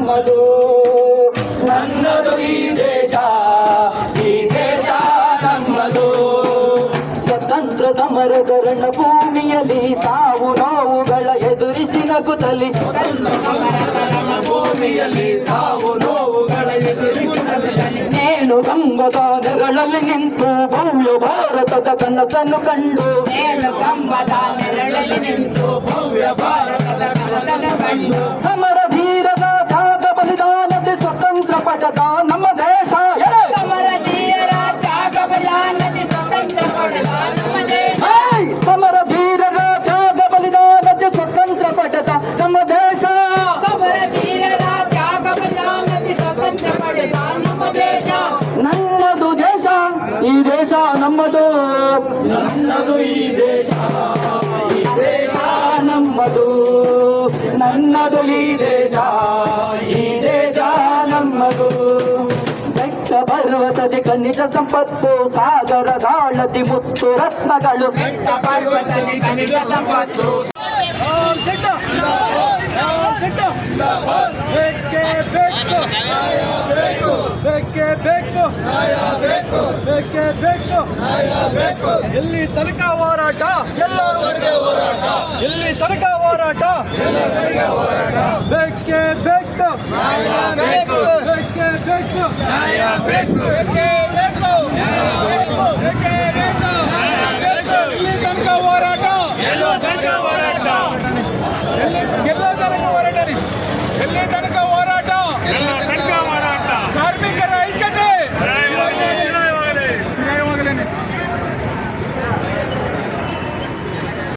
ನಮ್ಮದು ನನ್ನದು ಈ ದೇಶ ಈ ದೇಶ ನಮ್ಮದು ಸ್ವತಂತ್ರ ಸಮರದ ರಣಭೂಮಿಯಲ್ಲಿ ತಾವು ನೋವುಗಳ ಎದುರಿಸಿ ನಗುತ್ತಲಿ ಭೂಮಿಯಲ್ಲಿ ಸಾವು ನೋವುಗಳ ಎದುರಿಸಿ ನೇಣು ಕಂಬದ ನೆರಳಲ್ಲಿ ನಿಂತು ಭವ್ಯ ಭಾರತದ ಕನಸನ್ನು ಕಂಡು ನೇಣು ಕಂಬದ ನೆರಳಲ್ಲಿ ನಿಂತು ಈ ದೇಶ ನಮ್ಮದು ನನ್ನದು ಈ ದೇಶ ಈ ದೇಶ ನಮ್ಮದು ನನ್ನದು ಈ ದೇಶ ಈ ದೇಶ ನಮ್ಮದು ಬೆಟ್ಟ ಪರ್ವತದಿ ಖನಿಜ ಸಂಪತ್ತು ಸಾಗರ ದಾಳದಿ ಮುತ್ತು ರತ್ನಗಳು ಬೆಟ್ಟ ಪರ್ವತದಿ ಖನಿಜ ಸಂಪತ್ತು ಬೇಕು ನ್ಯಾಯ ಬೇಕು. ಬೇಕೇ ಬೇಕು. ನ್ಯಾಯ ಬೇಕು ಎಲ್ಲಿ ತನಕ ಹೋರಾಟ? ಎಲ್ಲರವರೆಗೆ ಹೋರಾಟ ಎಲ್ಲಿ ತನಕ ಹೋರಾಟ? ಎಲ್ಲರವರೆಗೆ ಹೋರಾಟ ಬೇಕೇ ಬೇಕು. ನ್ಯಾಯ ಬೇಕು ಬೇಕೇ. ಬೇಕು ಬೇಕು. ಬೇಕೇ ಬೇಕು. ಬೇಕು ಬೇಕೇ ಬೇಕು ಬೇಕು ತನಕ ಹೋರಾಟ ಎಲ್ಲೋ ತನಕ ಹೋರಾಟ? ಎಲ್ಲಿ ಎಲ್ಲೋ ತನಕ ಹೋರಾಟ? ಎಲ್ಲಿ ತನಕ ಹೋರಾಟ? ಎಲ್ಲ